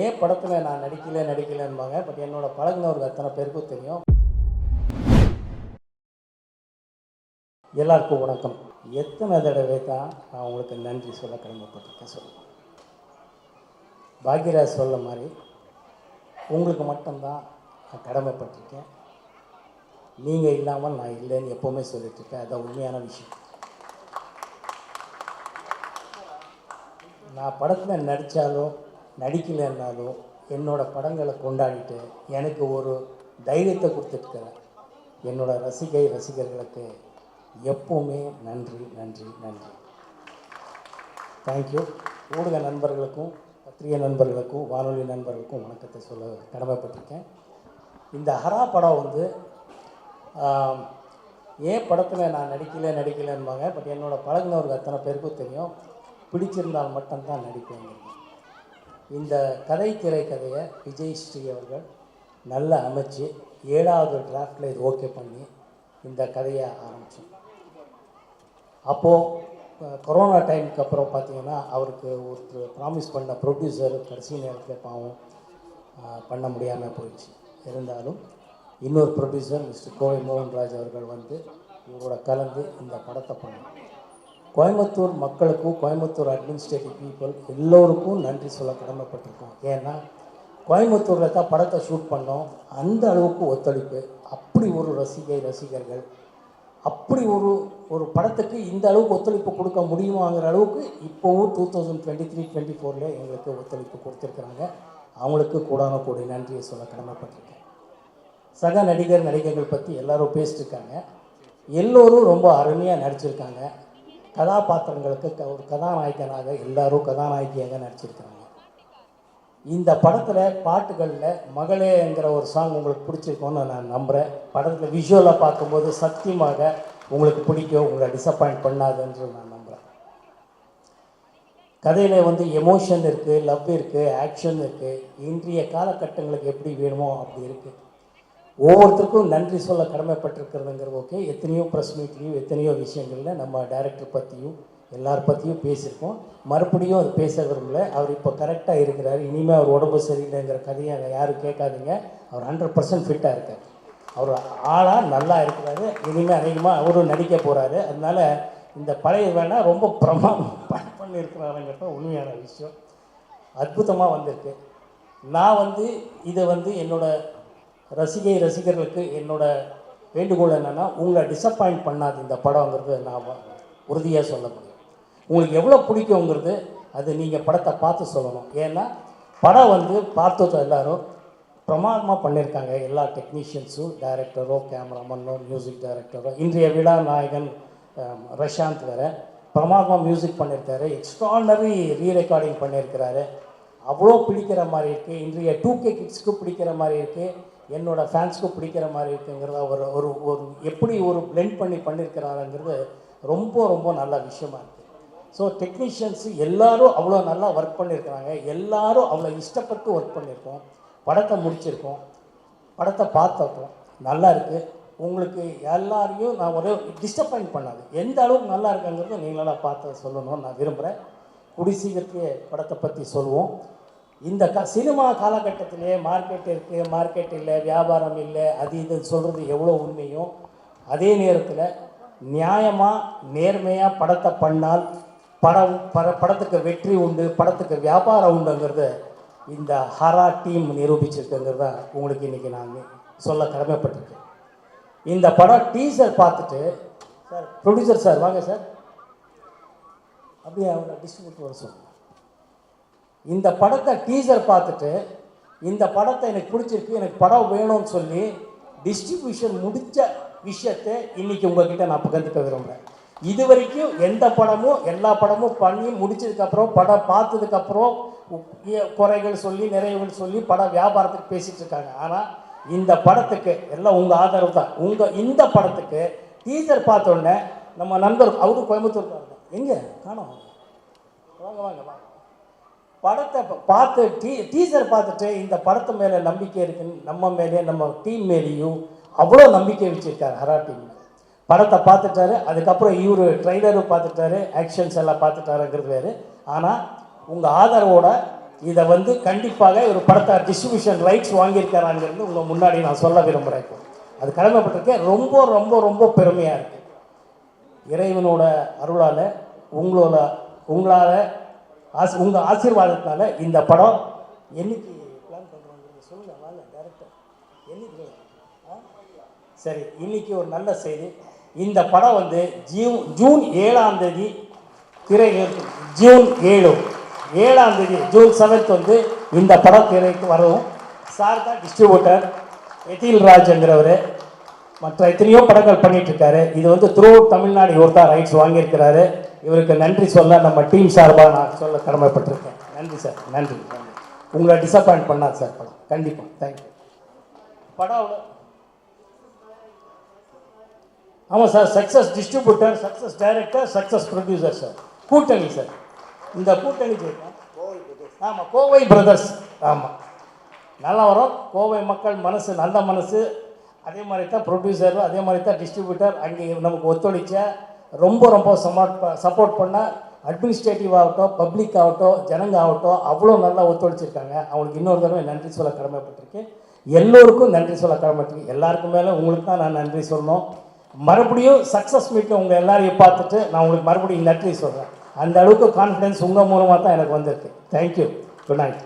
ஏன் படத்தில் நான் நடிக்கல நடிக்கலன்பாங்க பட் என்னோட பழகினவருக்கு அத்தனை பேருக்கும் தெரியும். எல்லாருக்கும் வணக்கம். எத்தனை தடவை தான் நான் உங்களுக்கு நன்றி சொல்ல கடமைப்பட்டிருக்கேன் சொல்லுவேன் பாக்யராஜ் சொல்ல மாதிரி உங்களுக்கு மட்டும்தான் நான் கடமைப்பட்டிருக்கேன். நீங்கள் இல்லாமல் நான் இல்லைன்னு எப்போவுமே சொல்லிட்டு இருக்கேன். அதான் உண்மையான விஷயம். நான் படத்தில் நடித்தாலும் நடிக்கலைன்னாலும் என்னோடய படங்களை கொண்டாடிட்டு எனக்கு ஒரு தைரியத்தை கொடுத்துருக்கிறேன் என்னோடய ரசிகை ரசிகர்களுக்கு எப்போவுமே நன்றி நன்றி நன்றி. தேங்க்யூ ஊடக நண்பர்களுக்கும் பத்திரிகை நண்பர்களுக்கும் வானொலி நண்பர்களுக்கும் வணக்கத்தை சொல்ல கடமைப்பட்டிருக்கேன். இந்த ஹரா படம் வந்து ஏன் படத்தில் நான் நடிக்கல நடிக்கலைன்பாங்க பட் என்னோடய பழகுனவருக்கு அத்தனை பேருக்கும் தெரியும். பிடிச்சிருந்தால் மட்டும்தான் நடிப்பேங்க இந்த கதை திரைக்கதையை விஜய் ஸ்ரீ அவர்கள் நல்லா அமைச்சு ஏழாவது டிராஃப்டில் இது ஓகே பண்ணி இந்த கதையை ஆரம்பித்தோம் அப்போது கொரோனா டைமுக்கு அப்புறம் பார்த்தீங்கன்னா அவருக்கு ஒருத்தர் ப்ராமிஸ் பண்ண ப்ரொடியூசர் கடைசி நேரத்தில் பாவம் பண்ண முடியாமல் போயிடுச்சு. இருந்தாலும் இன்னொரு ப்ரொடியூசர் மிஸ்டர் கோவை மோகன்ராஜ் அவர்கள் வந்து இவரோட கலந்து இந்த படத்தை பண்ணோம் கோயம்புத்தூர் மக்களுக்கும் கோயம்புத்தூர் அட்மினிஸ்ட்ரேட்டிவ் பீப்புள் எல்லோருக்கும் நன்றி சொல்ல கடமைப்பட்டிருக்கோம். ஏன்னா கோயம்புத்தூரில் தான் படத்தை ஷூட் பண்ணோம். அந்த அளவுக்கு ஒத்துழைப்பு. அப்படி ஒரு ரசிகை ரசிகர்கள். அப்படி ஒரு ஒரு படத்துக்கு இந்த அளவுக்கு ஒத்துழைப்பு கொடுக்க முடியுமாங்கிற அளவுக்கு இப்போவும் two thousand twenty three twenty ஃபோரில் எங்களுக்கு ஒத்துழைப்பு கொடுத்துருக்குறாங்க. அவங்களுக்கு கூடான கூடிய நன்றியை சொல்ல கடமைப்பட்டிருக்கேன். சக நடிகர் நடிகைகள் பற்றி எல்லோரும் பேசிட்டுருக்காங்க எல்லோரும் ரொம்ப அருமையாக நடிச்சிருக்காங்க. கதாபாத்திரங்களுக்கு க- ஒரு கதாநாயகனாக எல்லாரும் கதாநாயகியாக நடிச்சிருக்கிறாங்க. இந்த படத்தில் பாட்டுகளில் மகளேங்கிற ஒரு சாங் உங்களுக்கு பிடிச்சிருக்கோன்னு நான் நம்புகிறேன் படத்தில் விஷுவலாக பார்க்கும்போது சத்தியமாக உங்களுக்கு பிடிக்கும் உங்களை டிசப்பாயிண்ட் பண்ணாதுன்னு நான் நம்புகிறேன் கதையில் வந்து எமோஷன் இருக்குது லவ் இருக்குது ஆக்ஷன் இருக்குது இன்றைய காலகட்டங்களுக்கு எப்படி வேணுமோ அப்படி இருக்குது ஒவ்வொருத்தருக்கும் நன்றி சொல்ல கடமைப்பட்டிருக்கிறதுங்கிறது ஓகே எத்தனையோ ப்ரெஸ் மீட்லேயும் எத்தனையோ விஷயங்களில் நம்ம டைரக்டர் பற்றியும் எல்லார் பற்றியும் பேசியிருக்கோம். மறுபடியும் அது பேச விரும்பல. அவர் இப்போ கரெக்டாக இருக்கிறார். இனிமேல் அவர் உடம்பு சரியில்லைங்கிற கதையை அங்கே யாரும் கேட்காதீங்க. அவர் ஹண்ட்ரட் பர்சன்ட் ஃபிட்டாக இருக்கார். அவர் ஆளாக நல்லா இருக்கிறாரு. இனிமேல் அதிகமாக அவரும் நடிக்க போகிறாரு அதனால இந்த பழைய வேணால் ரொம்ப பிரமாதம் பண்ணியிருக்கிறாருங்கிறத உண்மையான விஷயம். அற்புதமாக வந்திருக்கு. நான் வந்து இதை வந்து என்னோடய ரசிகை ரசிகர்களுக்கு என்னோட வேண்டுகோள் என்னென்னா உங்களை டிசப்பாயிண்ட் பண்ணாது இந்த படங்கிறது நான் உறுதியாக சொல்ல முடியும். உங்களுக்கு எவ்வளோ பிடிக்குங்கிறது அது நீங்கள் படத்தை பார்த்து சொல்லணும். ஏன்னா படம் வந்து பார்த்தது எல்லோரும் பிரமாதமாக பண்ணியிருக்காங்க எல்லா டெக்னீஷியன்ஸும் டைரக்டரோ கேமராமேனோ மியூசிக் டைரக்டரோ இன்றைய விழா நாயகன் ரஷாந்த் வேறு பிரமாதமாக மியூசிக் பண்ணியிருக்காரு எக்ஸ்ட்ரானரி ரீ ரெக்கார்டிங் பண்ணியிருக்கிறாரு அவ்வளோ பிடிக்கிற மாதிரி இருக்குது இன்றைய டூ கே கிட்ஸ்க்கு பிடிக்கிற மாதிரி இருக்குது என்னோட ஃபேன்ஸ்க்கும் பிடிக்கிற மாதிரி இருக்குங்கிறத ஒரு ஒரு ஒரு எப்படி ஒரு பிளெண்ட் பண்ணி பண்ணியிருக்கிறாருங்கிறது ரொம்ப ரொம்ப நல்ல விஷயமா இருக்குது ஸோ டெக்னீஷியன்ஸு எல்லோரும் அவ்வளோ நல்லா ஒர்க் பண்ணியிருக்கிறாங்க எல்லோரும் அவ்வளோ இஷ்டப்பட்டு ஒர்க் பண்ணியிருக்கோம் படத்தை முடிச்சிருக்கோம். படத்தை பார்த்தப்போ நல்லா இருக்குது உங்களுக்கு எல்லாரையும் நான் ஒரே டிஸ்டர்பாயிண்ட் பண்ணாது. எந்த அளவுக்கு நல்லா இருக்குங்கிறத நீங்களாம் பார்த்து சொல்லணும்னு நான் விரும்புகிறேன் குடி சீக்கிரத்தையே படத்தை பற்றி சொல்லுவோம் இந்த க சினிமா காலகட்டத்திலே மார்க்கெட் இருக்குது மார்க்கெட் இல்லை வியாபாரம் இல்லை அது இதுன்னு சொல்கிறது எவ்வளோ உண்மையும் அதே நேரத்தில் நியாயமாக நேர்மையாக படத்தை பண்ணால் படம் பட படத்துக்கு வெற்றி உண்டு படத்துக்கு வியாபாரம் உண்டுங்கிறது இந்த ஹரா டீம் நிரூபிச்சிருக்குங்கிறது உங்களுக்கு இன்றைக்கி நான் சொல்ல கடமைப்பட்டிருக்கேன். இந்த படம் டீசர் பார்த்துட்டு சார். ப்ரொடியூசர் சார் வாங்க சார். அப்படியே அவங்க டிஸ்ட்ரிபியூட்டர் வர சொல்லுங்க. இந்த படத்தை டீசர் பார்த்துட்டு இந்த படத்தை எனக்கு பிடிச்சிருக்கு எனக்கு படம் வேணும்னு சொல்லி டிஸ்ட்ரிபியூஷன் முடித்த விஷயத்தை இன்றைக்கி உங்ககிட்ட நான் பகிர்ந்துக்க விரும்புகிறேன் இது வரைக்கும் எந்த படமும் எல்லா படமும் பண்ணி முடிச்சதுக்கப்புறம் படம் பார்த்ததுக்கப்புறம் குறைகள் சொல்லி நிறைவுகள் சொல்லி படம் வியாபாரத்துக்கு பேசிகிட்டு இருக்காங்க. ஆனால் இந்த படத்துக்கு எல்லாம் உங்கள் ஆதரவு தான். உங்கள் இந்த படத்துக்கு டீசர் பார்த்தோன்னே நம்ம நண்பர் அவரும் கோயம்புத்தூர் எங்கே? காணோம். வாங்க வாங்க வாங்க. படத்தை பார்த்து டீ டீசர் பார்த்துட்டு இந்த படத்து மேலே நம்பிக்கை இருக்குன்னு நம்ம மேலேயே நம்ம டீம் மேலேயும் அவ்வளோ நம்பிக்கை வச்சுருக்காரு ஹரா டீம். படத்தை பார்த்துட்டாரு அதுக்கப்புறம் இவர் ட்ரைலரும் பார்த்துட்டாரு ஆக்ஷன்ஸ் எல்லாம் பார்த்துட்டாருங்கிறது வேறு. ஆனால் உங்கள் ஆதரவோட இதை வந்து கண்டிப்பாக ஒரு படத்தை டிஸ்ட்ரிபியூஷன் ரைட்ஸ் வாங்கியிருக்கிறாங்கிறது உங்கள் முன்னாடி நான் சொல்ல விரும்புகிறேன் இப்போ. அது கடமைப்பட்டிருக்கேன் ரொம்ப ரொம்ப ரொம்ப பெருமையாக இருக்குது இறைவனோட அருளால் உங்களோட உங்களால் ஆசி உங்கள் ஆசீர்வாதத்தினால இந்த படம் என்னைக்கு பிளான் பண்ணுறோங்க சொல்லுங்கள் வாங்க டேரக்டர் என்னைக்கு ஆ? சரி இன்னைக்கு ஒரு நல்ல செய்தி. இந்த படம் வந்து ஜூன் ஜூன் ஏழாம் தேதி திரைகள் ஜூன் ஏழு. ஏழாம் தேதி ஜூன் செவன்த் வந்து இந்த படம் திரைக்கு வரும். சார் தான் டிஸ்ட்ரிபியூட்டர் எதில் ராஜ்ங்கிறவர். மற்ற எத்தனையோ படங்கள் பண்ணிகிட்ருக்காரு இது வந்து த்ரூ தமிழ்நாடு இவர் தான் ரைட்ஸ் வாங்கியிருக்கிறாரு. இவருக்கு நன்றி சொல்ல நம்ம டீம் சார்பாக நான் சொல்ல கடமைப்பட்டிருக்கேன். நன்றி சார் நன்றி. நன்றி உங்களை டிசப்பாயிண்ட் பண்ணாது சார் படம். கண்டிப்பாக தேங்க்யூ படம் ஆமாம் sir success distributor success director success producer sir. கூட்டணி சார். இந்த கூட்டணி ஆமாம் கோவை பிரதர்ஸ் ஆமாம் நல்லா வரும். கோவை மக்கள் மனசு நல்ல மனசு. அதே மாதிரி தான் ப்ரொடியூசர் அதே மாதிரி தான் டிஸ்ட்ரிபியூட்டர் அங்கே நமக்கு ஒத்துழைச்ச ரொம்ப ரொம்ப சப்போர்ட் சப்போர்ட் பண்ண அட்மினிஸ்ட்ரேட்டிவ் ஆகட்டும் பப்ளிக் ஆகட்டும் ஜனங்க ஆகட்டும் அவ்வளோ நல்லா ஒத்துழைச்சிருக்காங்க. அவங்களுக்கு இன்னொரு தடவை நன்றி சொல்ல கடமைப்பட்டிருக்கேன் எல்லோருக்கும் நன்றி சொல்ல கடமைப்பட்டிருக்கு. எல்லாருக்கும் மேலே உங்களுக்கு தான் நான் நன்றி சொல்லணும். மறுபடியும் சக்ஸஸ் மீட்டில் உங்கள் எல்லாரையும் பார்த்துட்டு நான் உங்களுக்கு மறுபடியும் நன்றி சொல்கிறேன் அந்த அளவுக்கு கான்ஃபிடென்ஸ் உங்கள் மூலமாக தான் எனக்கு வந்திருக்கு. Thank you good night